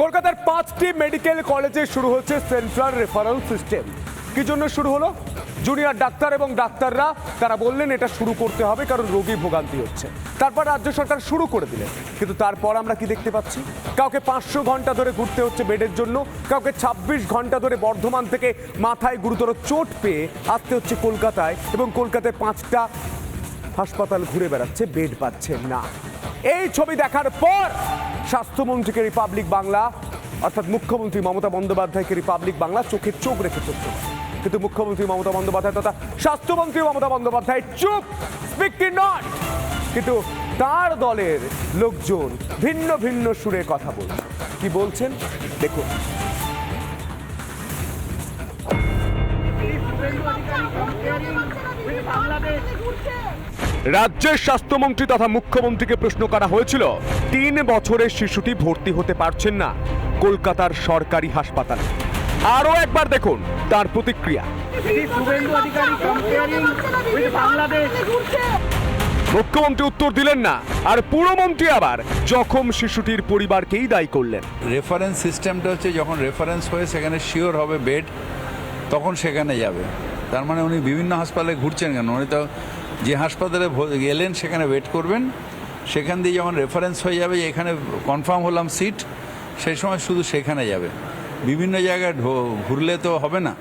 কলকাতার পাঁচটি মেডিকেল কলেজে শুরু হচ্ছে সেন্ট্রাল রেফারেল সিস্টেম। কি জন্য শুরু হলো? জুনিয়র ডাক্তার এবং ডাক্তাররা তারা বললেন এটা শুরু করতে হবে কারণ রোগী ভোগান্তি হচ্ছে। তারপর রাজ্য সরকার শুরু করে দিলেন। কিন্তু তারপর আমরা কি দেখতে পাচ্ছি? কাউকে পাঁচশো ঘণ্টা ধরে ঘুরতে হচ্ছে বেডের জন্য, কাউকে ছাব্বিশ ঘণ্টা ধরে বর্ধমান থেকে মাথায় গুরুতর চোট পেয়ে আসতে হচ্ছে কলকাতায় এবং কলকাতায় পাঁচটা হাসপাতাল ঘুরে বেড়াচ্ছে, বেড পাচ্ছে না। এই ছবি দেখার পর স্বাস্থ্যমন্ত্রীকে রিপাবলিক বাংলা, অর্থাৎ মুখ্যমন্ত্রী মমতা বন্দ্যোপাধ্যায়কে রিপাবলিক বাংলা চোখে চোখ রেখে চলতে কিন্তু মুখ্যমন্ত্রী মমতা বন্দ্যোপাধ্যায় তথা স্বাস্থ্যমন্ত্রী মমতা বন্দ্যোপাধ্যায় চুপ স্পিক নট কিন্তু তার দলের লোকজন ভিন্ন ভিন্ন সুরে কথা বলছে। কি বলছেন? দেখুন। রাজ্যের স্বাস্থ্যমন্ত্রী তথা মুখ্যমন্ত্রীকে প্রশ্ন করা হয়েছিল তিন বছরের শিশুটি ভর্তি হতে পারছেন না কলকাতার সরকারি হাসপাতালে। আরও একবার দেখুন তার প্রতিক্রিয়া। শুভেন্দু অধিকারী কম্পেয়ারিং উইথ বাংলাদেশ মুখ্যমন্ত্রী উত্তর দিলেন না আর পুরমন্ত্রী আবার জখম শিশুটির পরিবারকেই দায়ী করলেন। রেফারেন্স সিস্টেমটা হচ্ছে যখন রেফারেন্স হয়ে সেখানে শিওর হবে বেড তখন সেখানে যাবে। তার মানে উনি বিভিন্ন হাসপাতালে ঘুরছেন কেন? উনি তো যে হাসপাতালে ভ- গেলেন সেখানে ওয়েট করবেন। সেখান দিয়ে যখন রেফারেন্স হয়ে যাবে যে এখানে কনফার্ম হলাম সিট সেই সময় শুধু সেখানে যাবে। বিভিন্ন জায়গায় ঘুরলে তো হবে না।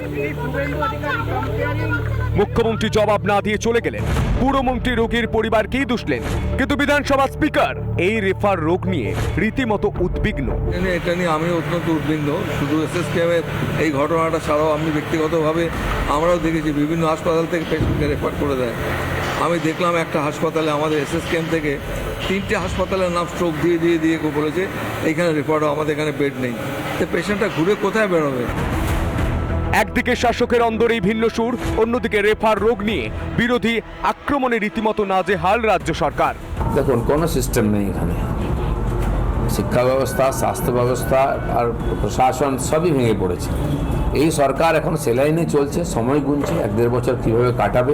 মুখ্যমন্ত্রী জবাব না দিয়ে চলে গেলেন। পুরমন্ত্রী রোগীর পরিবারকেই দুষলেন কিন্তু বিধানসভা স্পিকার এই রেফার রোগ নিয়ে রীতিমতো উদ্বিগ্ন। এটা নিয়ে- এটা নিয়ে আমি অত্যন্ত উদ্বিগ্ন। শুধু এসএসকেএমের এই ঘটনাটা ছাড়াও আমি ব্যক্তিগতভাবে আমরাও দেখেছি বিভিন্ন হাসপাতাল থেকে পেশেন্টকে রেফার করে দেয়। আমি দেখলাম একটা হাসপাতালে আমাদের এসএসকেএম থেকে তিনটে হাসপাতালের নাম স্ট্রোক দিয়ে দিয়ে দিয়ে বলেছে এইখানে রেফার আমাদের এখানে বেড নেই। তো পেশেন্টটা ঘুরে কোথায় বেরোবে? একদিকে শাসকের অন্দরেই ভিন্ন সুর অন্যদিকে রেফার রোগ নিয়ে বিরোধী আক্রমণে রীতিমতো নাজেহাল রাজ্য সরকার। দেখুন কোনো সিস্টেম নেই এখানে। শিক্ষা ব্যবস্থা স্বাস্থ্য ব্যবস্থা আর প্রশাসন সবই ভেঙে পড়েছে। এই সরকার এখন সেলাইনে চলছে সময় গুনছে এক দেড় বছর কীভাবে কাটাবে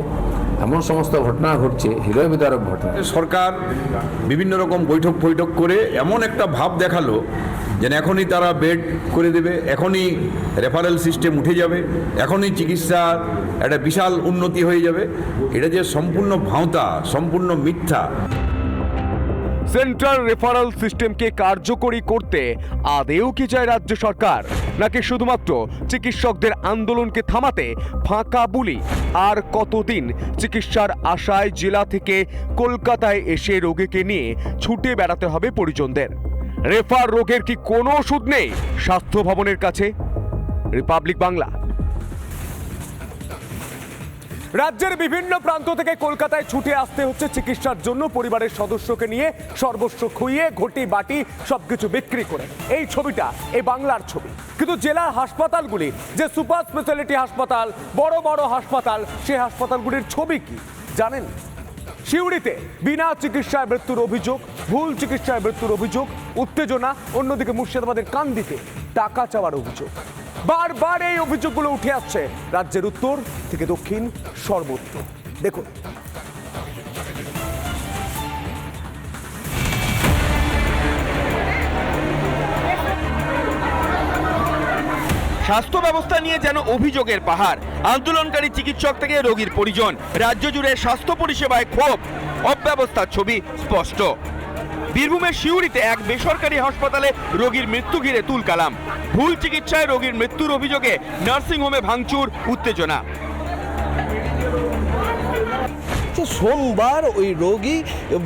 এমন সমস্ত ঘটনা ঘটছে, হৃদয় বিদারক ঘটনা। সরকার বিভিন্ন রকম বৈঠক বৈঠক করে এমন একটা ভাব দেখাল, যেন এখনই তারা বেড করে দেবে, এখনই রেফারেল সিস্টেম উঠে যাবে, এখনই চিকিৎসা একটা বিশাল উন্নতি হয়ে যাবে। এটা যে সম্পূর্ণ ভাঁওতা, সম্পূর্ণ মিথ্যা। সেন্ট্রাল রেফারেল সিস্টেমকে কার্যকরী করতে আদেও কি চায় রাজ্য সরকার? নাকি শুধুমাত্র চিকিৎসকদের আন্দোলনকে থামাতে ফাঁকা বুলি? আর কতদিন চিকিৎসার আশায় জেলা থেকে কলকাতায় এসে রোগীকে নিয়ে ছুটে বেড়াতে হবে পরিজনদের? রেফার রোগের কি কোনো ওষুধ নেই? স্বাস্থ্য ভবনের কাছে? রিপাবলিক বাংলা। রাজ্যের বিভিন্ন প্রান্ত থেকে কলকাতায় ছুটে আসতে হচ্ছে চিকিৎসার জন্য পরিবারের সদস্যকে নিয়ে সর্বস্ব খুইয়ে, ঘটি, বাটি সবকিছু বিক্রি করে। এই ছবিটা এই বাংলার ছবি। কিন্তু জেলার হাসপাতালগুলি, যে সুপার স্পেশালিটি হাসপাতাল, বড় বড় হাসপাতাল সেই হাসপাতালগুলির ছবি কি, জানেন? সিউড়িতে বিনা চিকিৎসায় মৃত্যুর অভিযোগ, ভুল চিকিৎসায় মৃত্যুর অভিযোগ, উত্তেজনা, অন্যদিকে মুর্শিদাবাদের কান্দিতে টাকা চাওয়ার অভিযোগ। বারবার এই অভিযোগগুলো উঠে আসছে। রাজ্যের উত্তর থেকে দক্ষিণ সর্বত্র দেখুন। স্বাস্থ্য ব্যবস্থা নিয়ে যেন অভিযোগের পাহাড়, আন্দোলনকারী চিকিৎসক থেকে রোগীর পরিজন, রাজ্য জুড়ে স্বাস্থ্য পরিষেবায় ক্ষোভ। অব্যবস্থার ছবি স্পষ্ট। বীরভূমের শিউরিতে এক বেসরকারি হাসপাতালে রোগীর মৃত্যু ঘিরে তুলকালাম। ভুল চিকিৎসায় রোগীর মৃত্যুর অভিযোগে নার্সিংহোমে ভাঙচুর, উত্তেজনা। তো সোমবার ওই রোগী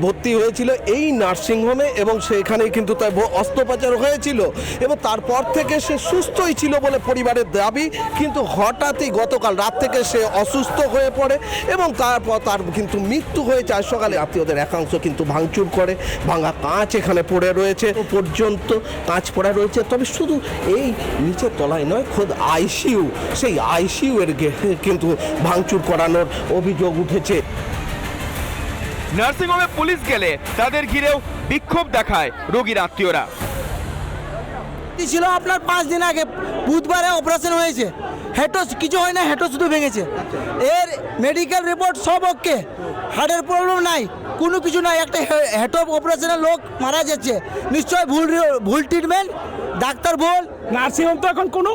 ভর্তি হয়েছিল এই নার্সিংহোমে এবং সেখানে কিন্তু তার অস্ত্রোপচার হয়েছিল এবং তারপর থেকে সে সুস্থই ছিল বলে পরিবারের দাবি। কিন্তু হঠাৎই গতকাল রাত থেকে সে অসুস্থ হয়ে পড়ে এবং তারপর তার কিন্তু মৃত্যু হয়েছে। আজ সকালে আত্মীয়দের একাংশ কিন্তু ভাঙচুর করে, ভাঙা কাঁচ এখানে পড়ে রয়েছে। পর্যন্ত কাঁচ পড়ে রয়েছে। তবে শুধু এই নিচের তলায় নয়, খোদ আইসিইউ, সেই আইসিইউ এর কিন্তু ভাঙচুর করানোর অভিযোগ উঠেছে। নার্সিংহোমে পুলিশ গেলে তাদের ঘিরেও বিক্ষোভ দেখায় রোগীর আত্মীয়রা। ছিল আপনার পাঁচ দিন আগে বুধবারে অপারেশন হয়েছে। হেঁটো কিছু হয় না হেঁটো শুধু ভেঙেছে। এর মেডিকেল রিপোর্ট সব ওকে হার্টের প্রবলেম নাই কোনো কিছু নাই। একটা অফ অপারেশনের লোক মারা যাচ্ছে। নিশ্চয় ভুল ভুল ট্রিটমেন্ট ডাক্তার বল নার্সিংহোম তো এখন কোনো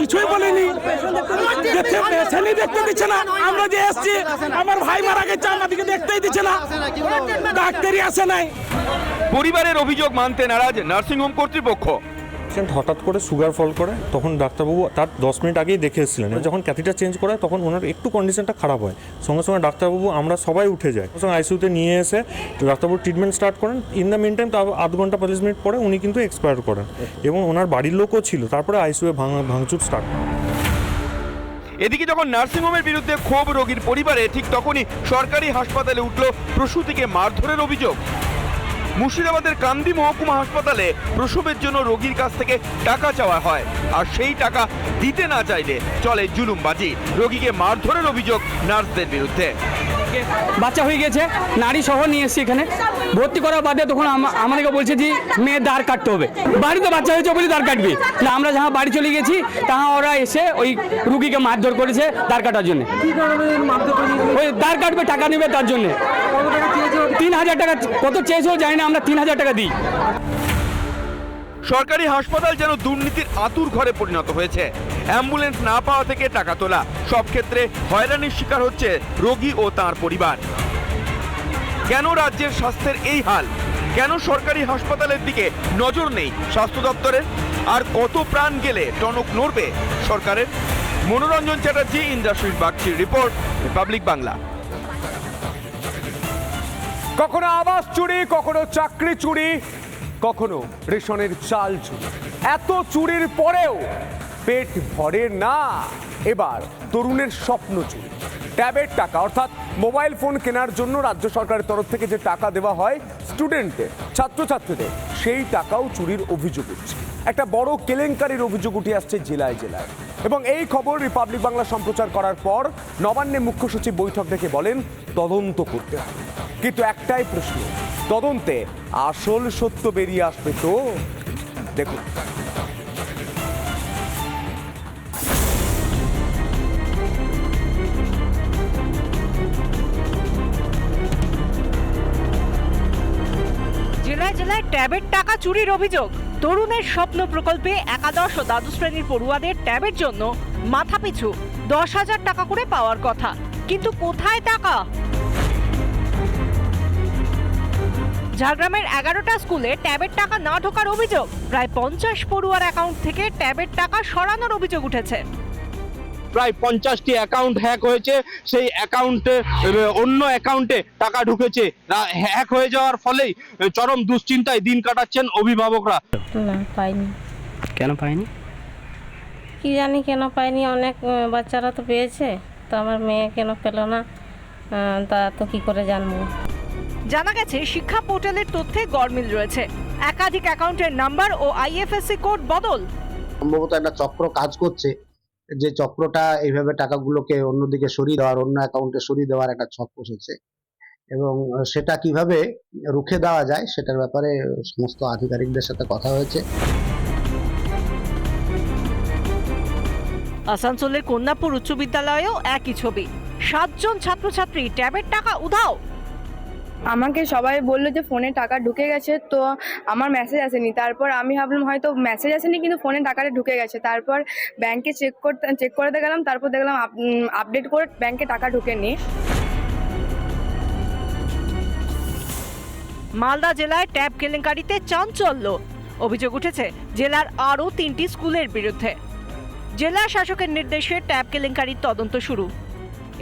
কিছুই বলেনি। দেখতে দেখতে দিচ্ছে না। আমরা যে এসছি আমার ভাই মারা গেছে আমাদেরকে দেখতেই দিচ্ছে না। ডাক্তারই আসে নাই। পরিবারের অভিযোগ মানতে নারাজ নার্সিংহোম কর্তৃপক্ষ। পেশেন্ট হঠাৎ করে সুগার ফল করে তখন ডাক্তারবাবু তার দশ মিনিট আগেই দেখে এসেছিলেন। যখন ক্যাথিটা চেঞ্জ করে তখন ওনার একটু কন্ডিশনটা খারাপ হয়। সঙ্গে সঙ্গে ডাক্তারবাবু আমরা সবাই উঠে যাই। সঙ্গে আইসিউতে নিয়ে এসে ডাক্তারবাবু ট্রিটমেন্ট স্টার্ট করেন। ইন দ্য মিন টাইম আধ ঘণ্টা পঁচিশ মিনিট পরে উনি কিন্তু এক্সপায়ার করেন। এবং ওনার বাড়ির লোকও ছিল। তারপরে আইসিউয়ে ভাঙচুর স্টার্ট এদিকে যখন নার্সিংহোমের বিরুদ্ধে ক্ষোভ রোগীর পরিবারে ঠিক তখনই সরকারি হাসপাতালে উঠল প্রসূতিকে মারধরের অভিযোগ। মুর্শিদাবাদের কান্দি মহকুমা হাসপাতালে প্রসবের জন্য রোগীর কাছ থেকে টাকা চাওয়া হয়। আর সেই টাকা দিতে না চাইলে চলে জুলুমবাজি। রোগীকে মারধরের অভিযোগ নার্সদের বিরুদ্ধে। বাচ্চা হয়ে গেছে নারী সহ নিয়ে এসেছি এখানে। ভর্তি করার বাদে তখন আমাদেরকে বলছে যে মেয়ে দাঁড় কাটতে হবে। বাড়িতে বাচ্চা হয়েছে বলে দাঁড় কাটবি। না আমরা যাহা বাড়ি চলে গেছি তাহা ওরা এসে ওই রুগীকে মারধর করেছে দাঁড় কাটার জন্য। ওই দাঁড় কাটবে টাকা নেবে তার জন্য। তিন হাজার টাকা কত চেয়েছেও জানি না আমরা তিন হাজার টাকা দিই। সরকারি হাসপাতাল যেন দুর্নীতির আতুর ঘরে পরিণত হয়েছে। অ্যাম্বুলেন্স না পাওয়া থেকে টাকা তোলা। সব ক্ষেত্রে হয়রানির শিকার হচ্ছে রোগী ও তার পরিবার। কেন রাজ্যের স্বাস্থ্যের এই হাল? কেন সরকারি হাসপাতালের দিকে নজর নেই স্বাস্থ্য দপ্তরের? আর কত প্রাণ গেলে টনক নড়বে সরকারের? মনোরঞ্জন চ্যাটার্জি ইন্দ্রাশিস বাগচির রিপোর্ট, রিপাবলিক বাংলা। কখনো আবাস চুরি, কখনো চাকরি চুরি কখনো রেশনের চাল চুরি। এত চুরির পরেও পেট ভরে না। এবার তরুণের স্বপ্ন চুরি। ট্যাবের টাকা, অর্থাৎ মোবাইল ফোন কেনার জন্য রাজ্য সরকারের তরফ থেকে যে টাকা দেওয়া হয় স্টুডেন্টদের, ছাত্রছাত্রীদের, সেই টাকাও চুরির অভিযোগ উঠছে। একটা বড় কেলেঙ্কারির অভিযোগ উঠে আসছে জেলায় জেলায়। এবং এই খবর রিপাবলিক বাংলা সম্প্রচার করার পর নবান্নে মুখ্য সচিব বৈঠক ডেকে বলেন, তদন্ত করতে হবে। কিন্তু একটাই প্রশ্ন তদন্তে আসল সত্য বেরিয়ে আসবে তো। দেখুন। জেলায় জেলায় ট্যাবের টাকা চুরির অভিযোগ। তরুণের স্বপ্ন প্রকল্পে একাদশ ও দ্বাদশ শ্রেণির পড়ুয়াদের ট্যাবের জন্য মাথাপিছু। দশ হাজার টাকা করে পাওয়ার কথা। কিন্তু কোথায় টাকা? ঝাড়গ্রামের এগারোটা স্কুলে ট্যাবের টাকা না ঢোকার অভিযোগ। প্রায় পঞ্চাশ পড়ুয়ার অ্যাকাউন্ট থেকে ট্যাবের টাকা সরানোর অভিযোগ উঠেছে। প্রায় পঞ্চাশটি অ্যাকাউন্ট হ্যাক হয়েছে সেই অ্যাকাউন্টে অন্য অ্যাকাউন্টে টাকা ঢুকেছে। হ্যাক হয়ে যাওয়ার ফলেই চরম দুশ্চিন্তায় দিন কাটাচ্ছেন অভিভাবকরা। পাইনি। কেন পায়নি কি জানি কেন পাইনি অনেক বাচ্চারা তো পেয়েছে। তো আমার মেয়ে কেন পেল না তা তো কি করে জানব? জানা গেছে শিক্ষা পোর্টালের তথ্যে গরমিল রয়েছে। একাধিক অ্যাকাউন্টের নাম্বার ও আইএফএসসি কোড বদল। সম্ভবত একটা চক্র কাজ করছে যে চক্রটা এইভাবে টাকাগুলোকে অন্যদিকে সরিয়ে দেওয়ার অন্য অ্যাকাউন্টে সরিয়ে দেওয়ার একটা ছক বসেছে। এবং সেটা কীভাবে রুখে দেওয়া যায় সেটার ব্যাপারে সমস্ত আধিকারিকদের সাথে কথা হয়েছে। আসানসোলের কন্যাপুর উচ্চ বিদ্যালয়েও একই ছবি। সাতজন ছাত্রছাত্রী ট্যাবের টাকা উধাও। আমাকে সবাই বলল যে ফোনে টাকা ঢুকে গেছে, তো আমার মেসেজ আসেনি। তারপর আমি ভাবলাম হয়তো মেসেজ আসেনি, কিন্তু ফোনে টাকাটা ঢুকে গেছে। তারপর ব্যাংকে চেক করতে চেক করতে গেলাম, তারপর দেখলাম আপডেট করে ব্যাংকে টাকা ঢুকেনি। মালদা জেলায় ট্যাব কেলেঙ্কারিতে চাঞ্চল্য। অভিযোগ উঠেছে, জেলার আরও তিনটি স্কুলের বিরুদ্ধে। জেলা শাসকের নির্দেশে ট্যাব কেলেঙ্কারির তদন্ত শুরু।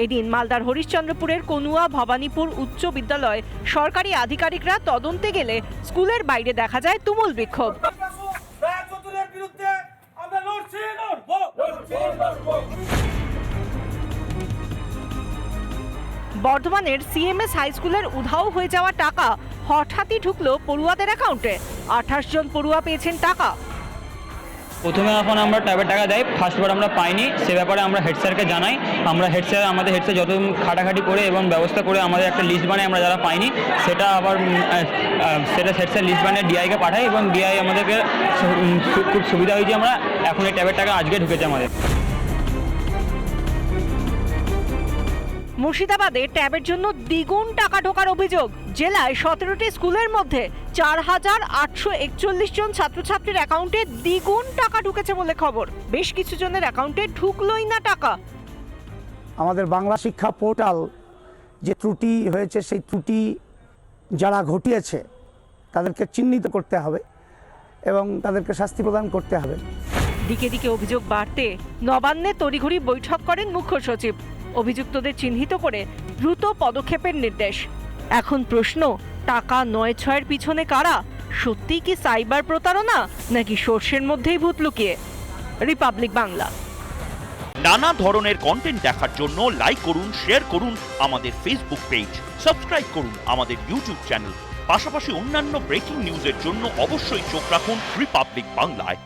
এদিন মালদার হরিশ্চন্দ্রপুরের কনুয়া ভবানীপুর উচ্চ বিদ্যালয় সরকারি আধিকারিকরা তদন্তে গেলে স্কুলের বাইরে দেখা যায় তুমুল বিক্ষোভ। বর্ধমানের সিএমএস হাই স্কুলের উধাও হয়ে যাওয়া টাকা হঠাৎই ঢুকলো পড়ুয়াদের অ্যাকাউন্টে। আঠাশ জন পড়ুয়া পেয়েছেন টাকা। প্রথমে এখন আমরা ট্যাবের টাকা দেয় ফার্স্টবার আমরা পাইনি, সে ব্যাপারে আমরা হেড স্যারকে জানাই। আমরা হেড স্যার আমাদের হেড স্যার যত খাটাখাটি করে এবং ব্যবস্থা করে আমাদের একটা লিস্ট বানিয়ে আমরা যারা পাইনি, সেটা আবার সেটা হেড স্যার লিস্ট বানিয়ে ডিআইকে পাঠাই এবং ডিআই আমাদেরকে খুব সুবিধা হয়েছে আমরা, এখন এই ট্যাবের টাকা আজকে ঢুকেছে আমাদের। মুর্শিদাবাদে ট্যাবের জন্য দ্বিগুণ টাকা ঢোকার অভিযোগ। জেলায় সতেরোটি স্কুলের মধ্যে চার হাজার আটশো একচল্লিশ জন ছাত্রছাত্রীর অ্যাকাউন্টে দ্বিগুণ টাকা ঢুকেছে বলে খবর। বেশ কিছু জনের অ্যাকাউন্টে ঢুকলোই না টাকা। আমাদের বাংলা শিক্ষা পোর্টাল যে ত্রুটি হয়েছে সেই ত্রুটি যারা ঘটিয়েছে তাদেরকে চিহ্নিত করতে হবে এবং তাদেরকে শাস্তি প্রদান করতে হবে। দিকে দিকে অভিযোগ বাড়তে নবান্নে তড়িঘড়ি বৈঠক করেন মুখ্য সচিব। অভিযুক্তদের চিহ্নিত করে দ্রুত পদক্ষেপের নির্দেশ। এখন প্রশ্ন, টাকা নয় ছয়ের পিছনে কারা? সত্যিই কি সাইবার প্রতারণা, নাকি সর্ষের মধ্যেই ভূত লুকিয়ে? রিপাবলিক বাংলা। নানা ধরনের কন্টেন্ট দেখার জন্য লাইক করুন শেয়ার করুন আমাদের ফেসবুক পেজ সাবস্ক্রাইব করুন আমাদের ইউটিউব চ্যানেল পাশাপাশি অন্যান্য ব্রেকিং নিউজের জন্য অবশ্যই চোখ রাখুন রিপাবলিক বাংলায়